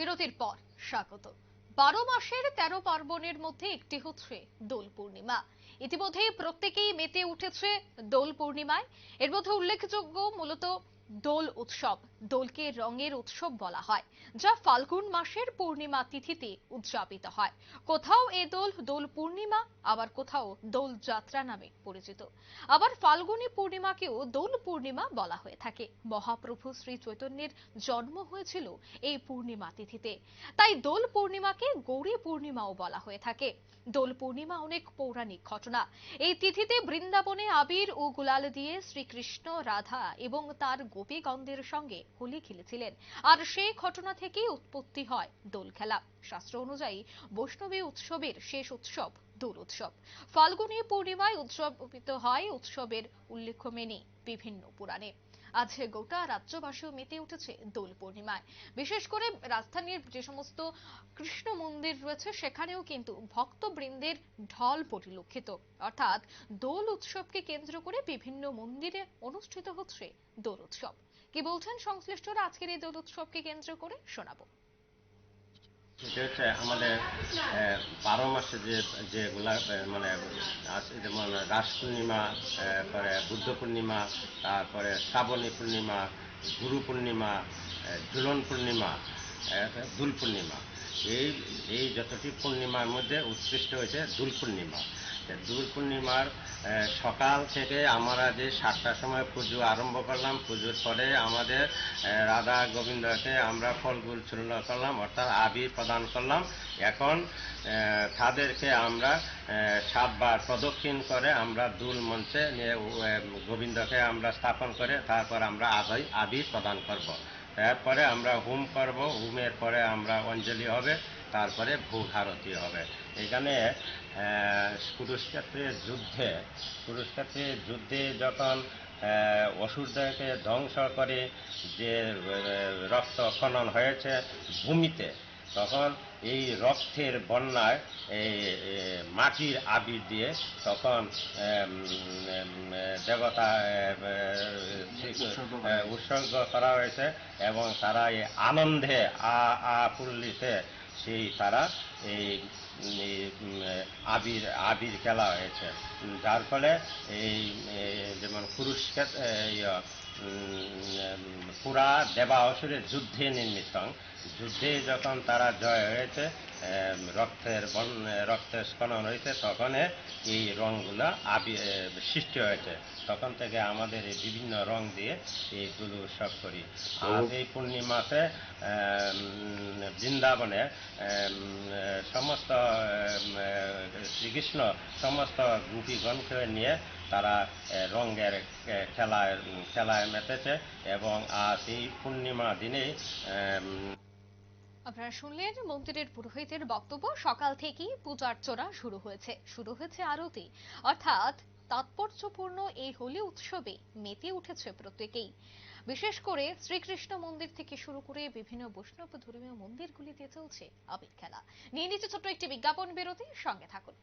বিরতির পর স্বাগত। বারো মাসের তেরো পার্বণের মধ্যে একটি হচ্ছে দোল পূর্ণিমা। ইতিমধ্যে প্রত্যেকেই মেতে উঠেছে দোল পূর্ণিমায়। এর মধ্যে উল্লেখযোগ্য মূলত দোল উৎসব। দোলকে রঙের উৎসব বলা হয়, যা ফাল্গুন মাসের পূর্ণিমা তিথিতে উদযাপিত হয়। কোথাও এ দোল দোল পূর্ণিমা, আবার কোথাও দোল যাত্রা নামে পরিচিত। আবার ফাল্গুনী পূর্ণিমাকেও দোল পূর্ণিমা বলা হয়ে থাকে। মহাপ্রভু শ্রী চৈতন্যের জন্ম হয়েছিল এই পূর্ণিমা তিথিতে। তাই দোল পূর্ণিমাকে গৌরী পূর্ণিমাও বলা হয়ে থাকে। দোল পূর্ণিমা অনেক পৌরাণিক ঘটনা। এই তিথিতে বৃন্দাবনে আবির ও গুলাল দিয়ে শ্রীকৃষ্ণ রাধা এবং তার গোপীগণদের সঙ্গে হোলি খেলেছিলেন। আর সেই ঘটনা থেকেই উৎপত্তি হয় দোল খেলা। শাস্ত্র অনুযায়ী বৈষ্ণবী উৎসবের শেষ উৎসব দোল উৎসব। ফাল্গুনী পূর্ণিমায় উদযাপিত হয় উৎসবের উল্লেখ মেনে বিভিন্ন পুরাণে। আজ গোটা রাজ্যবাসীও মেতে উঠেছে দোল পূর্ণিমায়। বিশেষ করে রাজধানীর যে সমস্ত কৃষ্ণ মন্দির রয়েছে, সেখানেও কিন্তু ভক্তবৃন্দের ঢল পরিলক্ষিত। অর্থাৎ দোল উৎসবকে কেন্দ্র করে বিভিন্ন মন্দিরে অনুষ্ঠিত হচ্ছে দোল উৎসব। কি বলছেন সংশ্লিষ্টরা? আজকের এই দোল উৎসবকে কেন্দ্র করে শোনাবো। এটা হচ্ছে আমাদের বারো মাসে যে, যেগুলা মানে যেমন রাস পূর্ণিমা তারপরে বুদ্ধ পূর্ণিমা তারপরে শ্রাবণী পূর্ণিমা, গুরু পূর্ণিমা ঝুলন পূর্ণিমা দুল পূর্ণিমা। এই এই যতটি পূর্ণিমার মধ্যে উৎকৃষ্ট হয়েছে দুল পূর্ণিমা। দুল পূর্ণিমার সকাল থেকে আমরা যে সাতটার সময় পুজো আরম্ভ করলাম, পুজোর পরে আমাদের রাধা গোবিন্দকে আমরা ফলগুল চূর্ণ করলাম, অর্থাৎ আবির প্রদান করলাম। এখন তাদেরকে আমরা সাতবার প্রদক্ষিণ করে আমরা দুল মঞ্চে নিয়ে গোবিন্দকে আমরা স্থাপন করে তারপর আমরা আবির প্রদান করব। তারপরে আমরা হোম করব, হোমের পরে আমরা অঞ্জলি হবে, তারপরে ভূভারতী হবে। এখানে কুরুক্ষেত্রের যুদ্ধে কুরুক্ষেত্রের যুদ্ধে যখন অসুরদেরকে ধ্বংস করে যে রক্ত খনন হয়েছে, ভূমিতে তখন এই রক্তের বন্যায় এই মাটির আবির দিয়ে তখন দেবতা উৎসর্গ করা হয়েছে এবং তারা এই আনন্দে, আ আ আপুল্লিতে সেই তারা এই আবির আবির খেলা হয়েছে। যার ফলে এই যেমন কুরুক্ষেত্র পুরা দেবা অসুরের যুদ্ধে নির্মিত। যুদ্ধে যখন তারা জয় হয়েছে রক্তের রক্তের স্খলন হয়েছে, তখন এই রঙগুলো আবি সৃষ্টি হয়েছে। তখন থেকে আমাদের এই বিভিন্ন রং দিয়ে এইগুলো উৎসব করি। আর এই পূর্ণিমাতে বৃন্দাবনে সমস্ত শ্রীকৃষ্ণ সমস্ত গোপীগণকে নিয়ে তারা রঙের খেলায় খেলায় মেতেছে এবং আজ এই পূর্ণিমা এম, আপনারা শুনলেন মন্দিরের পুরোহিতের বক্তব্য। সকাল থেকেই পূজার্চনা শুরু হয়েছে। শুরু হয়েছে আরতি। অর্থাৎ তাৎপর্যপূর্ণ এই হোলি উৎসবে মেতে উঠেছে প্রত্যেকেই। বিশেষ করে শ্রীকৃষ্ণ মন্দির থেকে শুরু করে বিভিন্ন বৈষ্ণব ধর্মীয় মন্দিরগুলিতে চলছে আবির খেলা। নিয়ে নিচ্ছে ছোট্ট একটি বিজ্ঞাপন বিরতি। সঙ্গে থাকুন।